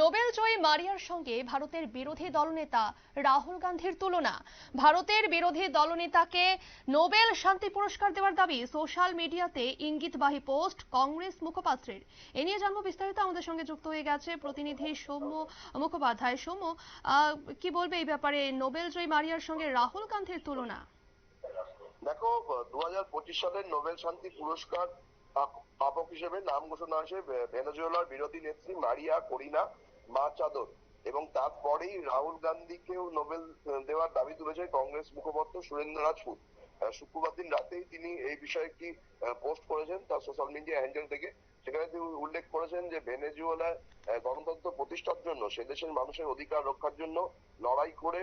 Nobel জয়ী মারিয়ার সঙ্গে ভারতের বিরোধী দলনেতা রাহুল গান্ধীর তুলনা। ভারতের বিরোধী দলনেতাকে নোবেল শান্তি পুরস্কার দেওয়ার দাবি সোশ্যাল মিডিয়াতে ইঙ্গিতবাহী পোস্ট কংগ্রেস মুখপাত্রের। এ নিয়ে জানব বিস্তারিত, আমাদের সঙ্গে যুক্ত হয়ে গেছে প্রতিনিধি সৌম্য মুখোপাধ্যায়। সৌম্য কি বলবে এই ব্যাপারে নোবেল জয়ী মারিয়ার সঙ্গে রাহুল গান্ধীর তুলনা? দেখো, দু হাজার পঁচিশ সালের নোবেল শান্তি পুরস্কার প্রাপক হিসেবে নাম ঘোষণা হয়েছে ভেনেজুয়েলার বিরোধী নেত্রী মারিয়া করিনা। মা চাদর। এবং তারপরেই রাহুল গান্ধীকেও নোবেল দেওয়ার দাবি তুলেছে কংগ্রেস মুখপাত্র সুরেন্দ্র রাজপুত। শুক্রবার দিন রাতেই তিনি এই বিষয়ে একটি পোস্ট করেছেন তার সোশ্যাল মিডিয়া হ্যান্ডেল থেকে। সেখানে তিনি উল্লেখ করেছেন যে ভেনেজুয়েলায় গণতন্ত্র প্রতিষ্ঠার জন্য, সে দেশের মানুষের অধিকার রক্ষার জন্য লড়াই করে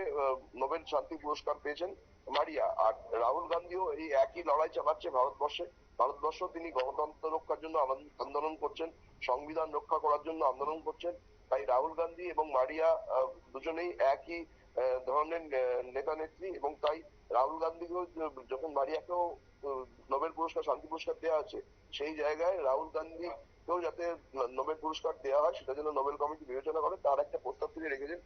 নোবেল শান্তি পুরস্কার পেয়েছেন মারিয়া। আর রাহুল গান্ধীও এই একই লড়াই চালাচ্ছে ভারতবর্ষে। ভারতবর্ষ তিনি গণতন্ত্র রক্ষার জন্য আন্দোলন করছেন, সংবিধান রক্ষা করার জন্য আন্দোলন করছেন। তাই রাহুল গান্ধী এবং মারিয়া দুজনেই একই ধরনের নেতা নেত্রী এবং তাই রাহুল গান্ধীকেও যখন মারিয়াকেও নোবেল পুরস্কার, শান্তি পুরস্কার দেওয়া আছে, সেই জায়গায় রাহুল গান্ধীকেও যাতে নোবেল পুরস্কার দেওয়া হয়, সেটা যেন নোবেল কমিটি বিবেচনা করে, তার একটা প্রস্তাব তিনি রেখেছেন।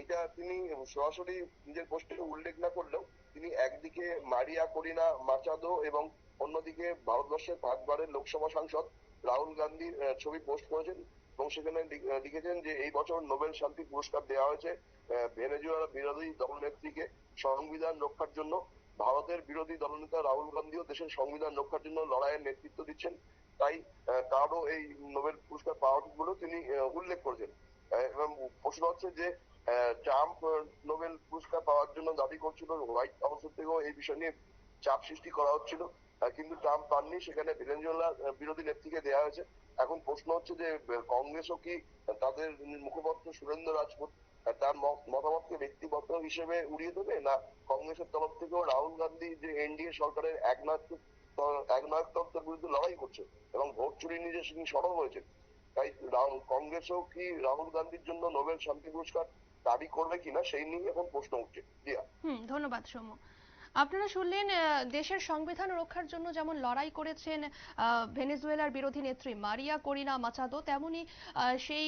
এটা তিনি সরাসরি নিজের পোস্টে উল্লেখ না করলেও তিনি একদিকে মারিয়া, করিনা মাচাদো এবং অন্যদিকে ভারতবর্ষের পাঁচবারের লোকসভা সাংসদ রাহুল গান্ধীর ছবি পোস্ট করেছেন। এবং সেখানে লিখেছেন যে এই বছর নোবেল শান্তি পুরস্কার দেওয়া হয়েছে ভেনেজুয়েলা বিরোধী দলনেত্রীকে সংবিধান রক্ষার জন্য। ভারতের বিরোধী দলনেতা রাহুল গান্ধীও দেশের সংবিধান রক্ষার জন্য লড়াইয়ের নেতৃত্ব দিচ্ছেন। তাই তারও এই নোবেল পুরস্কার পাওয়া বলেও তিনি উল্লেখ করেছেন। এবং প্রশ্ন হচ্ছে যে ট্রাম্প নোবেল পুরস্কার পাওয়ার জন্য দাবি করছিল, হোয়াইট হাউসের থেকেও এই বিষয় নিয়ে চাপ সৃষ্টি করা হচ্ছিল। কিন্তু ট্রাম্প পাননি, সেখানে ভেনেজুয়েলা বিরোধী নেত্রীকে দেওয়া হয়েছে। এখন প্রশ্ন হচ্ছে যে, কংগ্রেসও কি তাদের মুখপাত্র সুরেন্দ্র রাজপুত তার মতামতকে ব্যক্তিগত হিসেবে উড়িয়ে দেবে? না কংগ্রেসের তরফ থেকেও রাহুল গান্ধী যে এনডিএ সরকারের একনায়ক একনায়কতন্ত্রের বিরুদ্ধে লড়াই করছে এবং ভোট চুরি নিয়ে যে তিনি সরব হয়েছেন, তাই কংগ্রেসও কি রাহুল গান্ধীর জন্য নোবেল শান্তি পুরস্কার দাবি করবে কিনা, সেই নিয়ে এখন প্রশ্ন উঠছে। দিয়া ধন্যবাদ, সৌম্য। আপনারা শুনলেন দেশের সংবিধান রক্ষার জন্য যেমন লড়াই করেছেন ভেনেজুয়েলার বিরোধী নেত্রী মারিয়া করিনা মাচাদো, তেমনি সেই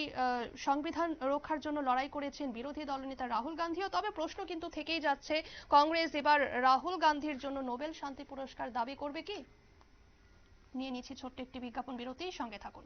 সংবিধান রক্ষার জন্য লড়াই করেছেন বিরোধী দলনেতা রাহুল গান্ধীও। তবে প্রশ্ন কিন্তু থেকেই যাচ্ছে, কংগ্রেস এবার রাহুল গান্ধীর জন্য নোবেল শান্তি পুরস্কার দাবি করবে কি? নিয়ে নিচ্ছি ছোট্ট একটি বিজ্ঞাপন বিরতির সঙ্গে থাকুন।